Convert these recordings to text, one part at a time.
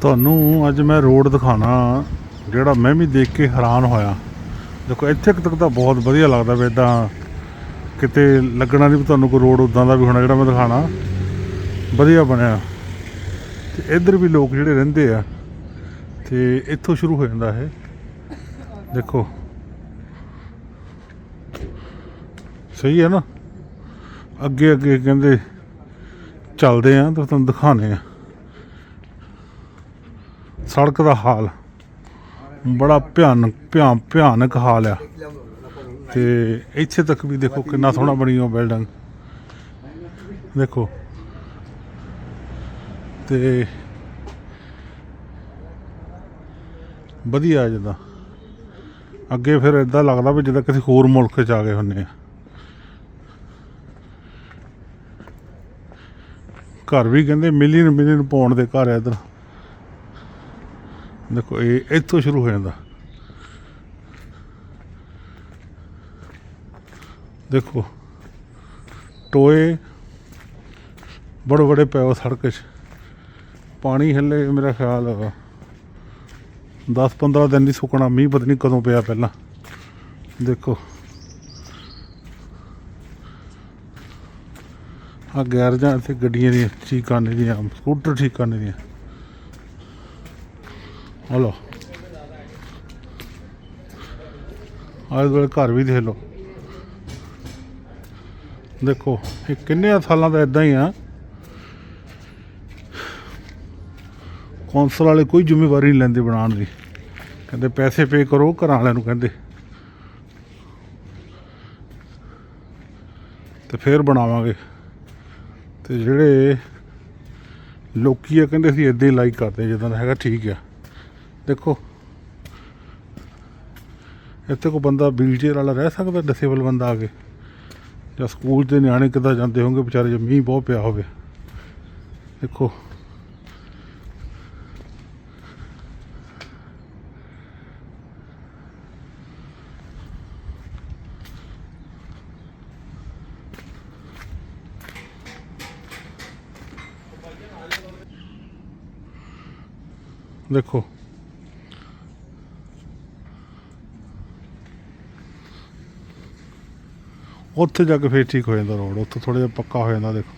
ਤੁਹਾਨੂੰ ਅੱਜ ਮੈਂ ਰੋਡ ਦਿਖਾਣਾ ਜਿਹੜਾ ਮੈਂ ਵੀ ਦੇਖ ਕੇ ਹੈਰਾਨ ਹੋਇਆ। ਦੇਖੋ, ਇੱਥੇ ਤੱਕ ਤਾਂ ਬਹੁਤ ਵਧੀਆ ਲੱਗਦਾ ਵੀ ਇਦਾਂ ਕਿਤੇ ਲੱਗਣਾ ਨਹੀਂ ਵੀ ਤੁਹਾਨੂੰ ਕੋਈ ਰੋਡ ਉਦਾਂ ਦਾ ਵੀ ਹੋਣਾ ਜਿਹੜਾ ਮੈਂ ਦਿਖਾਣਾ ਵਧੀਆ ਬਣਿਆ। ਤੇ ਇੱਧਰ ਵੀ ਲੋਕ ਜਿਹੜੇ ਰਹਿੰਦੇ ਆ, ਤੇ ਇੱਥੋਂ ਸ਼ੁਰੂ ਹੋ ਜਾਂਦਾ ਇਹ। ਦੇਖੋ। ਸਹੀ ਹੈ ਨਾ? ਅੱਗੇ ਅੱਗੇ ਕਹਿੰਦੇ ਚੱਲਦੇ ਆ, ਤਾਂ ਤੁਹਾਨੂੰ ਦਿਖਾਣੇ ਆ। ਸੜਕ ਦਾ ਹਾਲ। ਬੜਾ ਭਿਆਨਕ, ਭਿਆ, ਭਿਆਨਕ ਹਾਲ ਆ। ਤੇ ਇੱਥੇ ਤੱਕ ਵੀ ਦੇਖੋ ਕਿੰਨਾ ਸੋਹਣਾ ਬਣੀ ਉਹ ਬਿਲਡਿੰਗ। ਦੇਖੋ। ਤੇ ਵਧੀਆ ਜਿੱਦਾਂ। ਅੱਗੇ ਫਿਰ ਇਦਾਂ ਲੱਗਦਾ ਵੀ ਜਿੱਦਾਂ ਕਿਸੇ ਹੋਰ ਮੁਲਕ 'ਚ ਆ ਗਏ ਹੁੰਨੇ ਆ। ਘਰ ਵੀ ਕਹਿੰਦੇ ਮਿਲੀਅਨ ਮਿਲੀਅਨ ਪਾਉਣ ਦੇ ਘਰ ਆ ਇਧਰ। ਦੇਖੋ, ਇਹ ਇੱਥੋਂ ਸ਼ੁਰੂ ਹੋ ਜਾਂਦਾ। ਦੇਖੋ, ਟੋਏ ਬੜੇ ਬੜੇ ਪਏ ਉਹ ਸੜਕ 'ਚ। ਪਾਣੀ ਹੱਲੇ ਮੇਰਾ ਖਿਆਲ 10-15 ਦਿਨ ਨਹੀਂ ਸੁੱਕਣਾ, ਮੀਂਹ ਪਤਾ ਨਹੀਂ ਕਦੋਂ ਪਿਆ ਪਹਿਲਾਂ। ਦੇਖੋ। ਆ ਗੈਰਜਾਂ ਇੱਥੇ ਗੱਡੀਆਂ ਦੀਆਂ ਠੀਕ ਕਰਨੇ ਦੀਆਂ, ਸਕੂਟਰ ਠੀਕ ਕਰਨੇ ਦੀਆਂ। ਹਲੋ। ਆਲੇ ਦੁਆਲੇ ਘਰ ਵੀ ਦੇਖ ਲਓ। ਦੇਖੋ, ਇਹ ਕਿੰਨੇ ਸਾਲਾਂ ਦਾ ਇਦਾਂ ਹੀ ਆ। ਕੌਂਸਲ ਵਾਲੇ ਕੋਈ ਜ਼ਿੰਮੇਵਾਰੀ ਨਹੀਂ ਲੈਂਦੇ ਬਣਾਉਣ ਦੀ। ਕਹਿੰਦੇ ਪੈਸੇ ਪੇ ਕਰੋ, ਘਰਾਂ ਵਾਲਿਆਂ ਨੂੰ ਕਹਿੰਦੇ। ਤੇ ਫੇਰ ਬਣਾਵਾਂਗੇ। ਤੇ ਜਿਹੜੇ ਲੋਕੀ ਆ, ਕਹਿੰਦੇ ਅਸੀਂ ਇਦਾਂ ਹੀ ਲਾਈਕ ਕਰਦੇ ਜਿੱਦਾਂ ਦਾ ਹੈਗਾ ਠੀਕ ਆ। ਦੇਖੋ। ਇੱਥੇ ਕੋ ਬੰਦਾ ਵੀਲਚੇਅਰ ਵਾਲਾ ਰਹਿ ਸਕਦਾ ਡਿਸੇਬਲ ਬੰਦਾ ਆ ਕੇ? ਜਾਂ ਸਕੂਲ ਦੇ ਨਿਆਣੇ ਕਿੱਦਾਂ ਜਾਂਦੇ ਹੋਣਗੇ, ਵਿਚਾਰੇ ਜੇ ਮੀਂਹ ਬਹੁਤ ਪਿਆ ਹੋਵੇ। ਦੇਖੋ। ਦੇਖੋ। ਉੱਥੇ ਜਾ ਕੇ ਫੇਰ ਠੀਕ ਹੋ ਜਾਂਦਾ ਰੋਡ, ਉੱਥੇ ਥੋੜਾ ਜਿਹਾ ਪੱਕਾ ਹੋ ਜਾਂਦਾ, ਦੇਖੋ।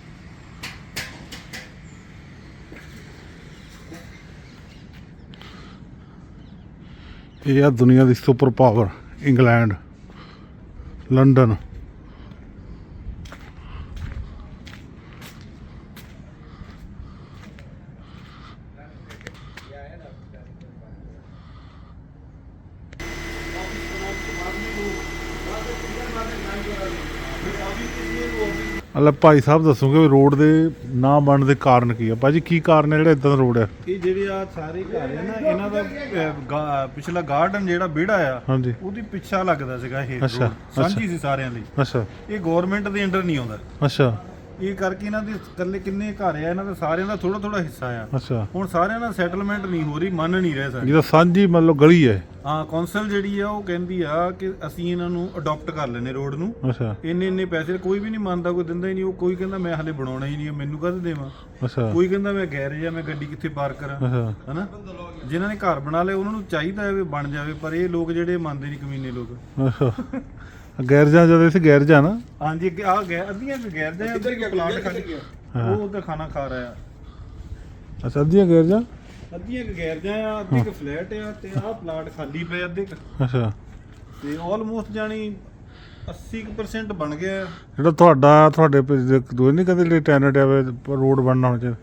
ਇਹ ਆ ਦੁਨੀਆ ਦੀ ਸੁਪਰ ਪਾਵਰ, ਇੰਗਲੈਂਡ, ਲੰਡਨ। ਅੱਲਾ ਭਾਈ ਸਾਹਿਬ ਦੱਸੋਗੇ ਰੋਡ ਦੇ ਨਾ ਬਣਨ ਦੇ ਕਾਰਨ ਕੀ ਆ। ਭਾਜੀ ਕੀ ਕਾਰਨ ਹੈ ਜਿਹੜਾ ਇਦਾਂ ਦਾ ਰੋਡ ਹੈ ਇਹ ਜਿਹੜੇ ਆ ਸਾਰੇ ਘਰ ਹੈ ਨਾ ਇਹਨਾਂ ਦਾ ਅਹ, ਗਾ- ਪਿਛਲਾ ਗਾਰਡਨ ਜਿਹੜਾ ਵਿਹੜਾ ਆ ਹਾਂਜੀ। ਉਹਦੀ ਪਿੱਛਾ ਲੱਗਦਾ ਸੀਗਾ ਇਹ ਅੱਛਾ, road। ਸਾਂਝੀ ਸੀ ਸਾਰਿਆਂ ਲਈ ਅੱਛਾ। ਇਹ ਗਵਰਨਮੈਂਟ ਦੇ ਅੰਡਰ ਨਹੀਂ ਆਉਂਦਾ। ਅੱਛਾ। ਇਹ ਕਰਕੇ ਇਹਨਾਂ ਦੇ ਇਕੱਲੇ ਕਿੰਨੇ ਘਰ ਆ ਇਹਨਾਂ ਦਾ ਸਾਰਿਆਂ ਦਾ ਥੋੜਾ ਥੋੜਾ ਹਿੱਸਾ ਆ। ਅੱਛਾ। ਹੁਣ ਸਾਰਿਆਂ ਦਾ ਸੈਟਲਮੈਂਟ ਨਹੀਂ ਹੋ ਰਹੀ ਮੰਨ ਨਹੀਂ ਰਹੇ ਸਾਰੇ। ਜਿਹਦਾ ਸਾਂਝੀ ਮੰਨ ਲਓ ਗਲੀ ਹੈ। ਹਾਂ ਕੌਂਸਲ ਜਿਹੜੀ ਆ ਉਹ ਕਹਿੰਦੀ ਆ ਕਿ ਅਸੀਂ ਇਹਨਾਂ ਨੂੰ ਅਡਾਪਟ ਕਰ ਲੈਨੇ ਰੋਡ ਨੂੰ। ਅੱਛਾ। ਇੰਨੇ ਇੰਨੇ ਪੈਸੇ ਕੋਈ ਵੀ ਨਹੀਂ ਮੰਨਦਾ ਕੋਈ ਦਿੰਦਾ ਹੀ ਨਹੀਂ ਉਹ ਕੋਈ ਕਹਿੰਦਾ ਮੈਂ ਹਲੇ ਬਣਾਉਣਾ ਹੀ ਨਹੀਂ ਆ, ਮੈਨੂੰ ਕਦ ਦੇਵਾਂ? ਅੱਛਾ। ਕੋਈ ਕਹਿੰਦਾ ਮੈਂ ਗੈਰੇਜ ਆ ਮੈਂ ਗੱਡੀ ਕਿੱਥੇ ਪਾਰਕ ਕਰਾਂ? ਅੱਛਾ। ਹਨਾ? ਜਿਨ੍ਹਾਂ ਨੇ ਘਰ ਬਣਾ ਲਏ ਉਹਨਾਂ ਨੂੰ ਚਾਹੀਦਾ ਹੈ ਵੀ ਬਣ ਜਾਵੇ ਪਰ ਇਹ ਲੋਕ ਜਿਹੜੇ ਮੰਨਦੇ ਨਹੀਂ ਕਮੀਨੇ ਲੋਕ। ਅੱਛਾ। ਗੈਰਜਾਂ ਜਦੋਂ ਇਸ ਗੈਰਜਾਂ ਨਾ ਹਾਂਜੀ ਆ ਗਏ ਅੱਧੀਆਂ ਕੁ ਗੈਰ ਦੇ ਇੱਧਰ ਕੀ ਪਲਾਂਟ ਖੜ ਗਿਆ ਹਾਂ। ਉਹ ਉਹਦਾ ਖਾਣਾ ਖਾ ਰਿਹਾ ਅੱਛਾ ਅੱਧੀਆਂ ਗੈਰਜਾਂ ਅੱਧੀਆਂ ਕੁ ਗੈਰ ਦੇ ਆ ਅੱਧੀ ਕੁ ਫਲੈਟ ਆ ਤੇ ਆਹ ਪਲਾਂਟ ਖਾਲੀ ਪਏ ਅੱਧੇ ਕੁ। ਅੱਛਾ ਤੇ ਆਲਮੋਸਟ ਜਾਣੀ 80% ਬਣ ਗਿਆ। ਜਿਹੜਾ ਤੁਹਾਡਾ ਤੁਹਾਡੇ ਦੋਏ ਨਹੀਂ ਕਦੇ ਜਿਹੜੇ ਟੈਨਟ ਆਵੇ ਰੋਡ ਬਣਨਾ ਹੋਣਾ ਚਾਹੀਦਾ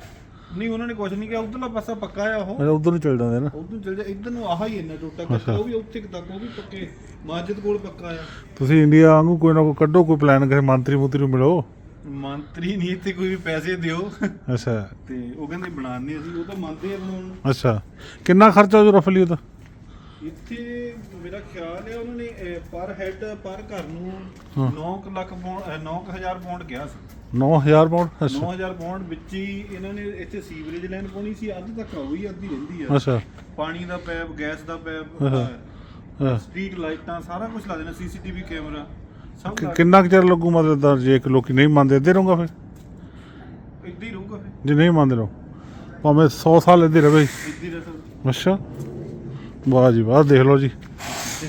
ਨਹੀਂ ਉਹਨਾਂ ਨੇ ਕੁਝ ਨਹੀਂ ਕਿਹਾ। ਉਧਰਲਾ ਪਾਸਾ ਪੱਕਾ ਆ ਉਹ। ਅੱਛਾ ਉਧਰ ਨੂੰ ਚੱਲ ਜਾਂਦੇ ਨਾ। ਉਧਰ ਚਲ ਜਾ। ਇੱਧਰ ਨੂੰ ਆਹ ਹੀ ਇੰਨਾ ਟੋਟਾ ਕੱਟਾ। ਉਹ ਵੀ ਉੱਥੇ ਤੱਕ ਉਹ ਵੀ ਪੱਕੇ। ਮਾਜਦ ਕੋਲ ਪੱਕਾ ਆ। ਤੁਸੀਂ ਇੰਡੀਆ ਵਾਂਗੂ ਕੋਈ ਨਾ ਕੋਈ ਕੱਢੋ ਕੋਈ ਪਲਾਨ ਕਿਸੇ ਮੰਤਰੀ ਮੁੰਤਰੀ ਨੂੰ ਮਿਲੋ। ਮੰਤਰੀ ਨਹੀਂ ਇੱਥੇ ਕੋਈ ਵੀ ਪੈਸੇ ਦਿਓ। ਅੱਛਾ। ਤੇ ਉਹ ਕਹਿੰਦੇ ਬਣਾਉਂਦੇ ਅਸੀਂ ਉਹ ਤਾਂ ਮੰਨਦੇ ਆ ਬਣਾਉਣ ਅੱਛਾ। ਕਿੰਨਾ ਖਰਚਾ ਹੋ ਰਫਲੀ ਉਹਦਾ? ਇੱਥੇ ਮੇਰਾ ਖਿਆਲ ਹੈ ਉਹਨਾਂ ਨੇ ਪਰ ਹੈਡ ਪਰ ਘਰ ਨੂੰ ਹਾਂ। 9 ਲੱਖ ਪੌਂਡ 9000 ਪੌਂਡ ਕਿਹਾ ਸੀ। 9000 ਪਾਉਂਡ ਅੱਛਾ। 9000 ਪੌਂਡ ਵਿੱਚ ਹੀ ਇਹਨਾਂ ਨੇ ਇੱਥੇ ਸੀਵਰੇਜ ਲਾਈਨ ਪਾਉਣੀ ਸੀ ਅੱਧ ਤੱਕ ਉਹ ਹੀ ਅੱਧੀ ਰਹਿੰਦੀ ਆ। ਅੱਛਾ। ਪਾਣੀ ਦਾ ਪੈਪ ਗੈਸ ਦਾ ਪੈਪ। ਸਟਰੀਟ ਲਾਈਟਾਂ ਸਾਰਾ ਕੁਝ ਲਾ ਦੇਣਾ ਸੀਸੀਟੀਵੀ ਕੈਮਰਾ ਸਭ ਕਿ- ਲਾ ਕਿੰਨਾ ਕੁ ਚਿਰ ਲੱਗੂ ਮਤਲਬ ਦਾ ਜੇ ਇੱਕ ਲੋਕੀ ਨਹੀਂ ਮੰਨਦੇ ਇੱਧੇ ਰਹੂੰਗਾ ਫਿਰ? ਇੱਦਾਂ ਹੀ ਰਹੂਗਾ ਫਿਰ। ਜੇ ਨਹੀਂ ਮੰਨਦੇ ਰਹੋ ਭਾਵੇਂ 100 ਸਾਲ ਰਵੇ ਇੱਦੀ ਰਸਮ ਅੱਛਾ। ਵਾਹ ਜੀ ਵਾਹ ਦੇਖ ਲਓ ਜੀ।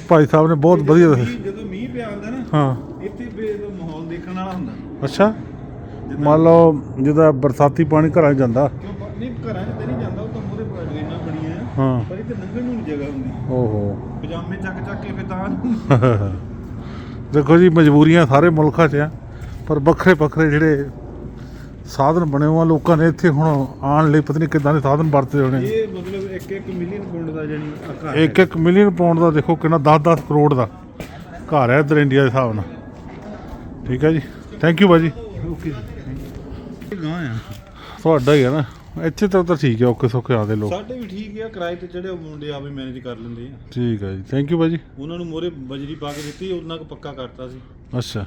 ਭਾਈ ਸਾਹਿਬ ਨੇ ਬਹੁਤ ਵਧੀਆ ਦੱਸਿਆ। ਜਦੋਂ ਮੀਂਹ ਪਿਆ ਹੁੰਦਾ ਨਾ ਹਾਂ। ਇੱਥੇ ਬੇ ਮਾਹੌਲ ਦੇਖਣ ਵਾਲਾ ਹੁੰਦਾ। ਅੱਛਾ। ਮੰਨ ਲਓ ਜਿਹਦਾ ਬਰਸਾਤੀ ਪਾਣੀ ਘਰਾਂ 'ਚ ਜਾਂਦਾ। ਕਿਉਂ ਬ- ਨਹੀਂ ਘਰਾਂ 'ਚ ਤੇ ਨਹੀਂ ਜਾਂਦਾ ਉਹ ਤਾਂ ਮੂਹਰੇ ਡਰੇਨਾਂ ਬਣੀਆਂ ਆ। ਹਾਂ। ਪਰ ਇੱਥੇ ਲੰਘਣ ਨੂੰ ਨਹੀਂ ਜਗ੍ਹਾ ਹੁੰਦੀ। ਓਹੋ। ਪਜਾਮੇ ਚੱਕ ਚੱਕ ਕੇ ਫਿਰ ਤਾਂ ਦੇਖੋ ਜੀ ਮਜਬੂਰੀਆਂ ਸਾਰੇ ਮੁਲਕਾਂ 'ਚ ਆ ਪਰ ਵੱਖਰੇ ਵੱਖਰੇ ਜਿਹੜੇ ਸਾਧਨ ਬਣੇ ਹੋਏ ਆ ਲੋਕਾਂ ਨੇ ਇੱਥੇ ਹੁਣ ਆਉਣ ਲਈ ਪਤਾ ਨਹੀਂ ਕਿੱਦਾਂ ਦੇ ਸਾਧਨ ਵਰਤੇ ਹੋਣੇ। ਇਹ ਮਤਲਬ 1-1 ਮਿਲੀਅਨ ਪਾਉਂਡ ਦਾ ਜਾਨੀ ਆ ਘਰ ਇੱਕ ਇੱਕ ਮਿਲੀਅਨ ਪਾਉਂਡ ਦਾ ਦੇਖੋ ਕਿੰਨਾ 10-10 ਕਰੋੜ ਦਾ ਘਰ ਹੈ ਇੱਧਰ ਇੰਡੀਆ ਦੇ ਹਿਸਾਬ ਨਾਲ। ਠੀਕ ਹੈ ਜੀ। ਥੈਂਕ ਯੂ ਬਾਜੀ। ਓਕੇ ਗਾਂ ਆ। ਤੁਹਾਡਾ ਹੀ ਹੈ ਨਾ। ਇੱਥੇ ਤਾਂ ਤਾਂ ਠੀਕ ਹੈ ਓਕੇ ਸੋਕੇ ਆਦੇ ਲੋਕ। ਸਾਡੇ ਵੀ ਠੀਕ ਆ ਕਿਰਾਏ ਤੇ ਜਿਹੜੇ ਮੁੰਡੇ ਆਪੇ ਮੈਨੇਜ ਕਰ ਲੈਂਦੇ ਆ। ਠੀਕ ਹੈ ਜੀ। ਥੈਂਕ ਯੂ ਬਾਜੀ। ਉਹਨਾਂ ਨੂੰ ਮੋਰੇ ਬਜਰੀ ਪਾ ਕੇ ਦਿੱਤੀ ਉਹਨਾਂ ਕੋ ਪੱਕਾ ਕਰਤਾ ਸੀ। ਅੱਛਾ।